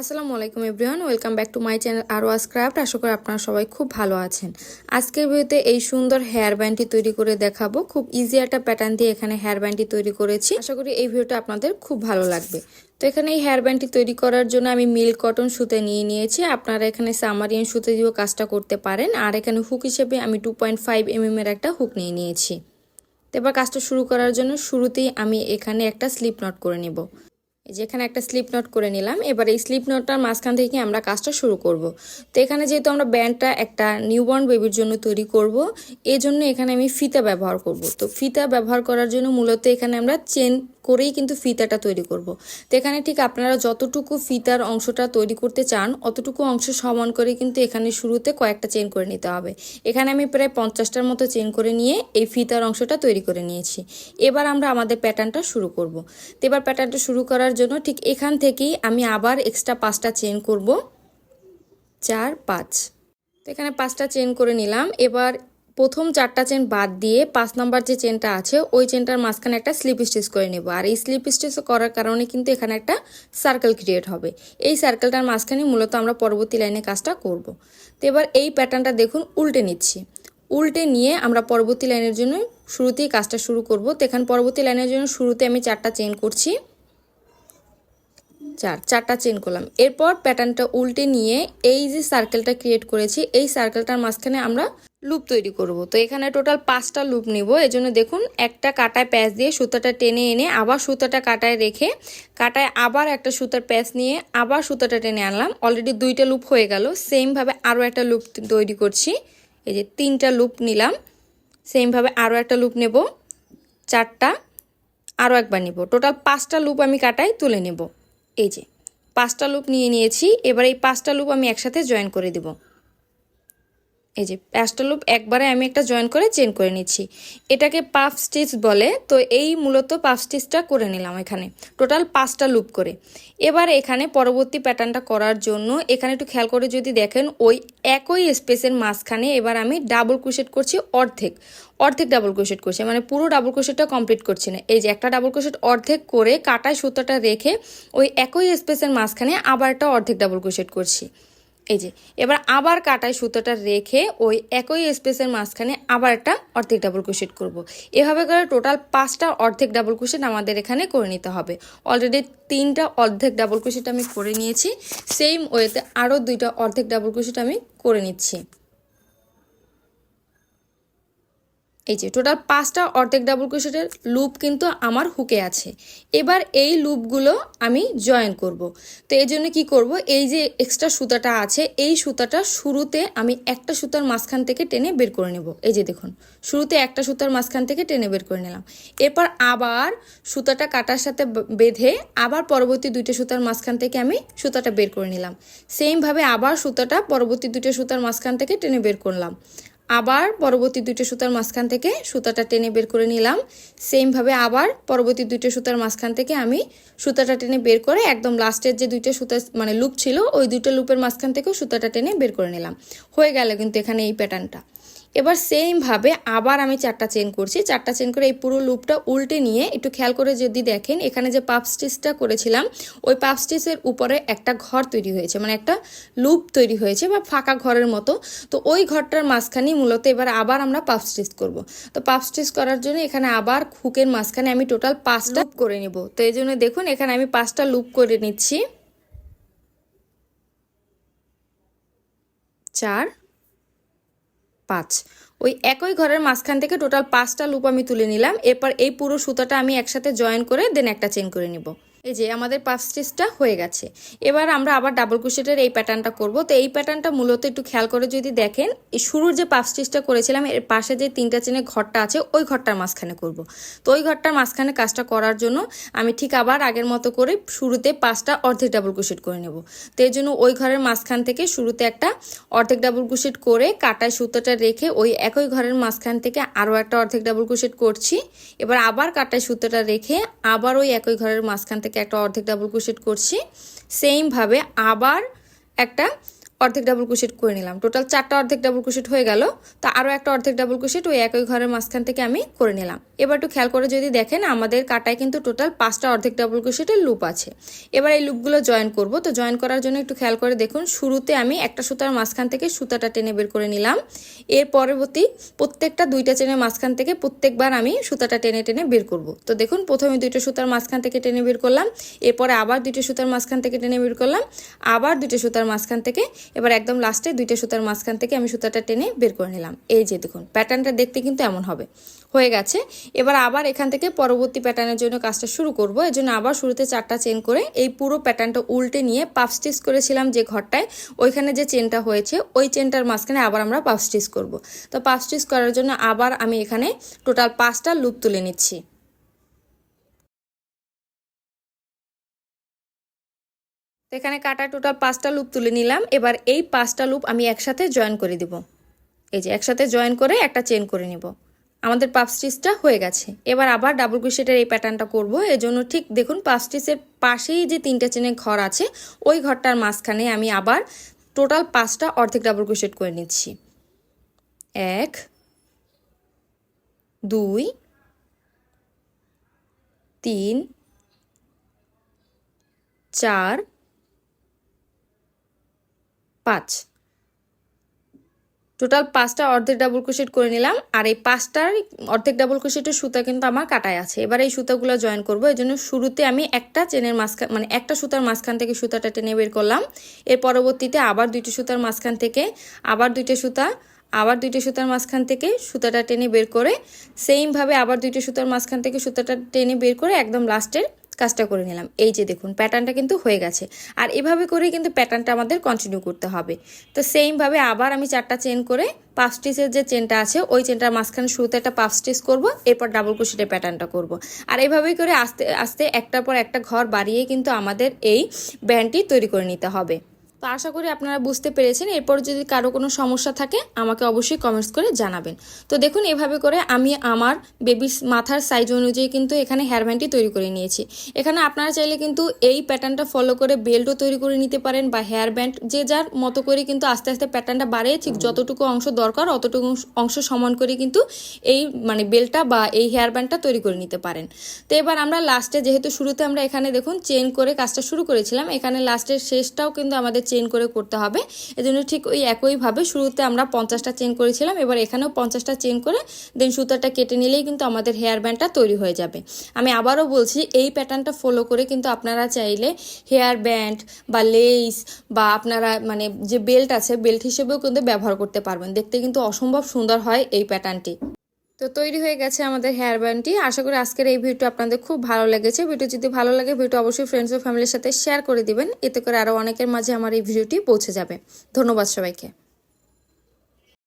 আসসালামু আলাইকুম everyone, welcome back to my channel Arwaz craft. আশা করি আপনারা সবাই খুব ভালো আছেন। আজকের ভিডিওতে এই সুন্দর হেয়ার ব্যান্ডটি তৈরি করে দেখাবো। খুব ইজি একটা প্যাটার্ন দিয়ে এখানে হেয়ার ব্যান্ডটি তৈরি করেছি। আশা করি এই ভিডিওটা আপনাদের খুব ভালো লাগবে। তো এখানে এই হেয়ার ব্যান্ডটি তৈরি করার জন্য আমি মিল্ক কটন সুতে নিয়ে নিয়েছি। আপনারা এখানে সামারিয়ান সুতে দিয়েও কাজটা করতে পারেন। আর এখানে হুক হিসেবে আমি টু পয়েন্ট ফাইভ এর একটা হুক নিয়ে নিয়েছি। তো এবার কাজটা শুরু করার জন্য শুরুতেই আমি এখানে একটা স্লিপ নট করে নেব। এই যে এখানে একটা স্লিপ নট করে নিলাম। এবার এই স্লিপ নটটার মাঝখান থেকে আমরা কাজটা শুরু করব? তো এখানে যেহেতু আমরা ব্যান্ডটা একটা নিউবর্ন বেবির জন্য তৈরি করব এই জন্য এখানে আমি ফিতা ব্যবহার করব। তো ফিতা ব্যবহার করার জন্য মূলত এখানে আমরা চেন করেই কিন্তু ফিতাটা তৈরি করব। তো এখানে ঠিক আপনারা যতটুকু ফিতার অংশটা তৈরি করতে চান, অতটুকু অংশ সমান করে কিন্তু এখানে শুরুতে কয়েকটা চেন করে নিতে হবে। এখানে আমি প্রায় পঞ্চাশটার মতো চেন করে নিয়ে এই ফিতার অংশটা তৈরি করে নিয়েছি। এবার আমরা আমাদের প্যাটার্নটা শুরু করব। তো এবার প্যাটার্নটা শুরু করার জন্য ঠিক এখান থেকেই আমি আবার এক্সট্রা পাঁচটা চেন করব। চার, পাঁচ। তো এখানে পাঁচটা চেন করে নিলাম। এবার প্রথম চারটা চেন বাদ দিয়ে পাঁচ নাম্বার যে চেনটা আছে, ওই চেনটার মাঝখানে একটা স্লিপ স্টিচ করে নেব। আর এই স্লিপ স্টিচ করার কারণে কিন্তু এখানে একটা সার্কেল ক্রিয়েট হবে। এই সার্কেলটার মাঝখানে মূলত আমরা পরবর্তী লাইনে কাজটা করব। তো এবার এই প্যাটার্নটা দেখুন, উল্টে নিচ্ছি। উল্টে নিয়ে আমরা পরবর্তী লাইনের জন্য শুরুতেই কাজটা শুরু করব। তো এখানে পরবর্তী লাইনের জন্য শুরুতে আমি চারটা চেন করছি। চার, চারটা চেন করলাম। এরপর প্যাটার্নটা উল্টে নিয়ে এই যে সার্কেলটা ক্রিয়েট করেছি, এই সার্কেলটার মাঝখানে আমরা লুপ তৈরি করব। তো এখানে টোটাল পাঁচটা লুপ নিব। এজন্য দেখুন, একটা কাটায় প্যাচ দিয়ে সুতাটা টেনে এনে আবার সুতাটা কাটায় রেখে, কাটায় আবার একটা সুতার প্যাচ নিয়ে আবার সুতাটা টেনে আনলাম। অলরেডি দুইটা লুপ হয়ে গেল। সেমভাবে আরও একটা লুপ তৈরি করছি। এই যে তিনটা লুপ নিলাম। সেমভাবে আরও একটা লুপ নেব। চারটা, আরও একবার নিব। টোটাল পাঁচটা লুপ আমি কাটায় তুলে নেব। এই যে, পাঁচটা লুপ নিয়ে নিয়েছি। এবার এই পাঁচটা লুপ আমি একসাথে জয়েন করে দেব। এই যে পাঁচটা লুপ একবারে আমি একটা জয়েন করে চেন করে নিচ্ছি। এটাকে পাফ স্টিচ বলে, তো এই মূলত পাফ স্টিচটা করে নিলাম এখানে। টোটাল পাঁচটা লুপ করে। এবার এখানে পরবর্তী প্যাটার্নটা করার জন্য এখানে একটু খেয়াল করে যদি দেখেন, ওই একই স্পেসের মাঝখানে এবার আমি ডাবল ক্রোশেট করছি অর্ধেক। অর্ধেক ডাবল ক্রোশেট করছি মানে পুরো ডাবল ক্রোশেটটা কমপ্লিট করছি না। এই যে একটা ডাবল ক্রোশেট অর্ধেক করে কাটায় সুতোটা রেখে ওই একই স্পেসের মাঝখানে আবার একটা অর্ধেক ডাবল ক্রোশেট করছি। এই যে, এবার আবার কাটায় সুতোটা রেখে ওই একই স্পেসের মাঝখানে আবার একটা অর্ধেক ডাবল কুশিট করব। এভাবে করে টোটাল পাঁচটা অর্ধেক ডাবল কুশিট আমাদের এখানে করে নিতে হবে। অলরেডি তিনটা অর্ধেক ডাবল কুশিট আমি করে নিয়েছি। সেম ওয়েতে আরও দুইটা অর্ধেক ডাবল কুশিট আমি করে নিচ্ছি। এই যে টোটাল পাঁচটা অর্ধেক ডাবল ক্রোশেটের লুপ কিন্তু আমার হুকে আছে। এবার এই লুপগুলো আমি জয়েন করব। তো এই জন্য কী করব? এই যে এক্সট্রা সুতাটা আছে, এই সুতাটা শুরুতে আমি একটা সুতার মাঝখান থেকে টেনে বের করে নেব। এই যে দেখুন, শুরুতে একটা সুতার মাঝখান থেকে টেনে বের করে নিলাম। এরপর আবার সুতাটা কাটার সাথে বেঁধে আবার পরবর্তী দুইটা সুতার মাঝখান থেকে আমি সুতাটা বের করে নিলাম। সেমভাবে আবার সুতাটা পরবর্তী দুইটা সুতার মাঝখান থেকে টেনে বের করলাম। আবার পরবর্তী দুইটা সুতার মাঝখান থেকে সুতাটা টেনে বের করে নিলাম। সেমভাবে আবার পরবর্তী দুইটা সুতার মাঝখান থেকে আমি সুতাটা টেনে বের করে একদম লাস্টের যে দুইটা সুতা মানে লুপ ছিল, ওই দুইটা লুপের মাঝখান থেকেও সুতাটা টেনে বের করে নিলাম। হয়ে গেল কিন্তু এখানে এই প্যাটার্নটা এবার সেমভাবে আবার আমি চারটা চেন করছি। চারটা চেন করে এই পুরো লুপটা উল্টে নিয়ে একটু খেয়াল করে যদি দেখেন, এখানে যে পাপ স্টিচটা করেছিলাম, ওই পাপ স্টিচের উপরে একটা ঘর তৈরি হয়েছে। মানে একটা লুপ তৈরি হয়েছে বা ফাঁকা ঘরের মতো। তো ওই ঘরটার মাঝখানেই মূলত এবার আবার আমরা পাপ স্টিচ করব। তো পাপ স্টিচ করার জন্য এখানে আবার হুকের মাঝখানে আমি টোটাল পাঁচটা লুপ করে নিব। তো এই জন্য দেখুন, এখানে আমি পাঁচটা লুপ করে নিচ্ছি। চার পাঁচ। ওই একই ঘরের মাঝখান থেকে টোটাল পাঁচটা লুপ আমি তুলে নিলাম। এরপর এই পুরো সুতাটা আমি একসাথে জয়েন করে দেন একটা চেন করে নিব। এই যে আমাদের পাঁচ স্টিচটা হয়ে গেছে। এবার আমরা আবার ডাবল ক্রোশেটের এই প্যাটার্নটা করব। তো এই প্যাটার্নটা মূলত একটু খেয়াল করে যদি দেখেন শুরুর যে পাঁচ স্টিচটা করেছিলাম, এর পাশে যে তিনটা চেনের ঘরটা আছে, ওই ঘরটার মাঝখানে করব। তো ওই ঘরটার মাঝখানে কাজটা করার জন্য আমি ঠিক আবার আগের মতো করে শুরুতে পাঁচটা অর্ধেক ডাবল ক্রোশেট করে নেব। তো এই জন্য ওই ঘরের মাঝখান থেকে শুরুতে একটা অর্ধেক ডাবল ক্রোশেট করে কাটায় সুতোটা রেখে ওই একই ঘরের মাঝখান থেকে আরও একটা অর্ধেক ডাবল ক্রোশেট করছি। এবার আবার কাটায় সুতোটা রেখে আবার ওই একই ঘরের মাঝখান থেকে একটা অর্ধেক ডাবল ক্রোশেট করছি। সেমভাবে আবার একটা অর্ধেক ডাবল কুশিট করে নিলাম। টোটাল চারটা অর্ধেক ডাবল কুশিট হয়ে গেল। তো আরও একটা অর্ধেক ডাবল কুশিট ওই একই ঘরের মাঝখান থেকে আমি করে নিলাম। এবার একটু খেয়াল করে যদি দেখেন, আমাদের কাটায় কিন্তু টোটাল পাঁচটা অর্ধেক ডাবল কুশিটের লুপ আছে। এবার এই লুপগুলো জয়েন করব। তো জয়েন করার জন্য একটু খেয়াল করে দেখুন, শুরুতে আমি একটা সুতার মাঝখান থেকে সুতাটা টেনে বের করে নিলাম। এর পরবর্তী প্রত্যেকটা দুইটা চেনের মাঝখান থেকে প্রত্যেকবার আমি সুতাটা টেনে টেনে বের করব। তো দেখুন, প্রথমে দুইটা সুতার মাঝখান থেকে টেনে বের করলাম। এরপরে আবার দুইটা সুতার মাঝখান থেকে টেনে বের করলাম। আবার দুইটা সুতার মাঝখান থেকে এবার একদম লাস্টে দুইটা সুতার মাঝখান থেকে আমি সুতাটা টেনে বের করে নিলাম। এই যে দেখুন প্যাটার্নটা দেখতে কিন্তু এমন হবে। হয়ে গেছে। এবার আবার এখান থেকে পরবর্তী প্যাটার্নের জন্য কাজটা শুরু করব। এর জন্য আবার শুরুতে চারটা চেন করে এই পুরো প্যাটার্নটা উল্টে নিয়ে পাফ স্টিচ করেছিলাম যে ঘরটায়। ওইখানে যে চেনটা হয়েছে, ওই চেনটার মাঝখানে আবার আমরা পাফ স্টিচ করব। তো পাফ স্টিচ করার জন্য আবার আমি এখানে টোটাল পাঁচটা লুপ তুলে নিচ্ছি। তো এখানে কাটা টোটাল পাঁচটা লুপ তুলে নিলাম। এবার এই পাঁচটা লুপ আমি একসাথে জয়েন করে দিব। এই যে একসাথে জয়েন করে একটা চেন করে নিব। আমাদের পাফ স্টিচটা হয়ে গেছে। এবার আবার ডাবল ক্রোশেটের এই প্যাটার্নটা করব। এজন্য ঠিক দেখুন পাফ স্টিচের পাশেই যে তিনটা চেনের ঘর আছে, ওই ঘরটার মাঝখানে আমি আবার টোটাল পাঁচটা অর্ধেক ডাবল ক্রোশেট করে নিচ্ছি। এক, দুই, তিন, চার পাঁচ। টোটাল পাঁচটা অর্ধেক ডাবল ক্রোশেট করে নিলাম। আর এই পাঁচটার অর্ধেক ডাবল ক্রোশেটের সুতা কিন্তু আমার কাটায় আছে। এবার এই সুতাগুলো জয়েন করব। এই জন্য শুরুতে আমি একটা চেনের মাঝখান মানে একটা সুতার মাঝখান থেকে সুতাটা টেনে বের করলাম। এর পরবর্তীতে আবার দুইটি সুতার মাঝখান থেকে, আবার দুইটা সুতা, আবার দুইটা সুতার মাঝখান থেকে সুতাটা টেনে বের করে সেমভাবে আবার দুইটা সুতার মাঝখান থেকে সুতাটা টেনে বের করে একদম লাস্টের কাজটা করে নিলাম। এই যে দেখুন প্যাটার্নটা কিন্তু হয়ে গেছে। আর এভাবে করেই কিন্তু প্যাটার্নটা আমাদের কন্টিনিউ করতে হবে। তো সেমভাবে আবার আমি চারটা চেন করে পাফ স্টিচের যে চেনটা আছে, ওই চেনটার মাঝখানে শুরুতে একটা পাফ স্টিচ করব, এরপর ডাবল ক্রোশেটের প্যাটার্নটা করব। আর এভাবেই করে আস্তে আস্তে একটার পর একটা ঘর বাড়িয়ে কিন্তু আমাদের এই ব্যান্ডটি তৈরি করে নিতে হবে। তো আশা করি আপনারা বুঝতে পেরেছেন। এরপর যদি কারও কোনো সমস্যা থাকে, আমাকে অবশ্যই কমেন্টস করে জানাবেন। তো দেখুন, এভাবে করে আমি আমার বেবির মাথার সাইজ অনুযায়ী কিন্তু এখানে হেয়ার ব্যান্ডটি তৈরি করে নিয়েছি। এখানে আপনারা চাইলে কিন্তু এই প্যাটার্নটা ফলো করে বেল্টও তৈরি করে নিতে পারেন বা হেয়ার ব্যান্ড যে যার মতো করে কিন্তু আস্তে আস্তে প্যাটার্নটা বাড়িয়ে ঠিক যতটুকু অংশ দরকার অতটুকু অংশ সমান করে কিন্তু এই মানে বেল্টটা বা এই হেয়ার ব্যান্ডটা তৈরি করে নিতে পারেন। তো এবার আমরা লাস্টে যেহেতু শুরুতে আমরা এখানে দেখুন চেন করে কাজটা শুরু করেছিলাম, এখানে লাস্টের শেষটাও কিন্তু আমাদের চেন করে করতে হবে। এজন্য ঠিক ওই একইভাবে শুরুতে আমরা পঞ্চাশটা চেন করেছিলাম, এবার এখানেও পঞ্চাশটা চেন করে দেন সুতাটা কেটে নিলেই কিন্তু আমাদের হেয়ার ব্যান্ডটা তৈরি হয়ে যাবে। আমি আবারও বলছি, এই প্যাটার্নটা ফলো করে কিন্তু আপনারা চাইলে হেয়ার ব্যান্ড বা লেস বা আপনারা মানে যে বেল্ট আছে বেল্ট হিসেবেও কিন্তু ব্যবহার করতে পারবেন। দেখতে কিন্তু অসম্ভব সুন্দর হয় এই প্যাটার্নটি তো তৈরি হয়ে গেছে আমাদের হেয়ার ব্যান্ডটি আশা করি আজকের এই ভিডিওটি আপনাদের খুব ভালো লেগেছে। ভিডিও যদি ভালো লাগে ভিডিও অবশ্যই ফ্রেন্ডস ও ফ্যামিলির সাথে শেয়ার করে দিবেন। এতে করে আরও অনেকের মাঝে আমার এই ভিডিওটি পৌঁছে যাবে। ধন্যবাদ সবাইকে।